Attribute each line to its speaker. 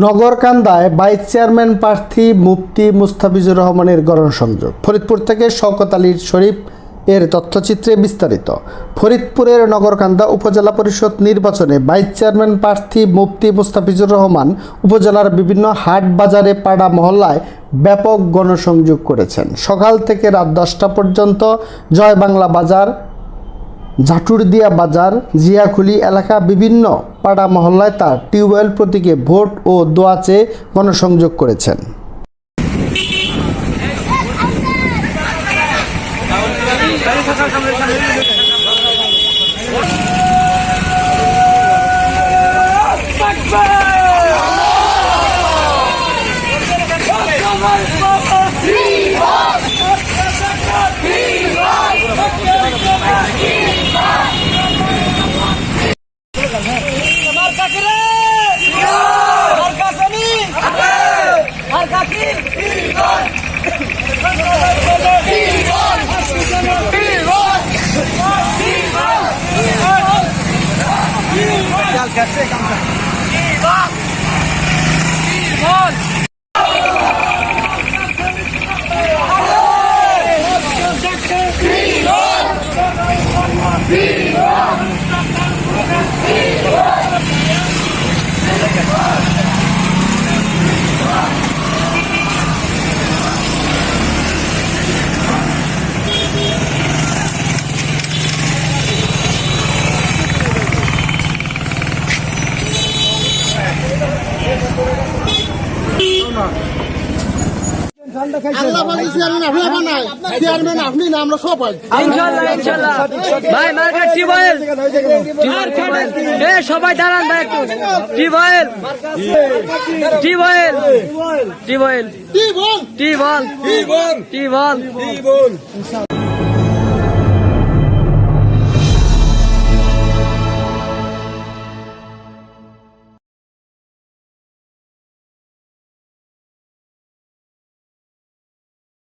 Speaker 1: নগরকান্দায় vice chairman প্রার্থী মুফতি মুস্তাফিজুর রহমানের গণসংযোগ। ফরিদপুর থেকে শওকত আলীর শরীফ এর তথ্যচিত্রে বিস্তারিত। ফরিদপুরের নগরকান্দা উপজেলা পরিষদ নির্বাচনে ভাইস চেয়ারম্যান প্রার্থী মুফতি মুস্তাফিজুর রহমান উপজেলার বিভিন্ন হাট বাজারে পাড়া মহল্লায় ব্যাপক গণসংযোগ করেছেন। সকাল থেকে রাত দশটা পর্যন্ত জয় বাংলা বাজার, ঝাটুরদিয়া বাজার, জিয়াখুলি এলাকা বিভিন্ন পাড়া মহল্লায় তার টিউবওয়েল প্রতীকে ভোট ও দোয়া চেয়ে গণসংযোগ করেছেন।
Speaker 2: Marca 你看这箱子
Speaker 3: আল্লাহ বানাই চেয়ারম্যান আপনি বানাই চেয়ারম্যান আপনি না আমরা সবাই।
Speaker 4: ইনশাল্লাহ ইনশাল্লাহ ভাই মার্কেট টিউবওয়েল এ সবাই দাঁড়ান ভাই একটু। টিউবওয়েল টিউবওয়েল টিউবওয়েল
Speaker 3: টিবল টিবল
Speaker 4: টিবল টিবল টিউবওয়েল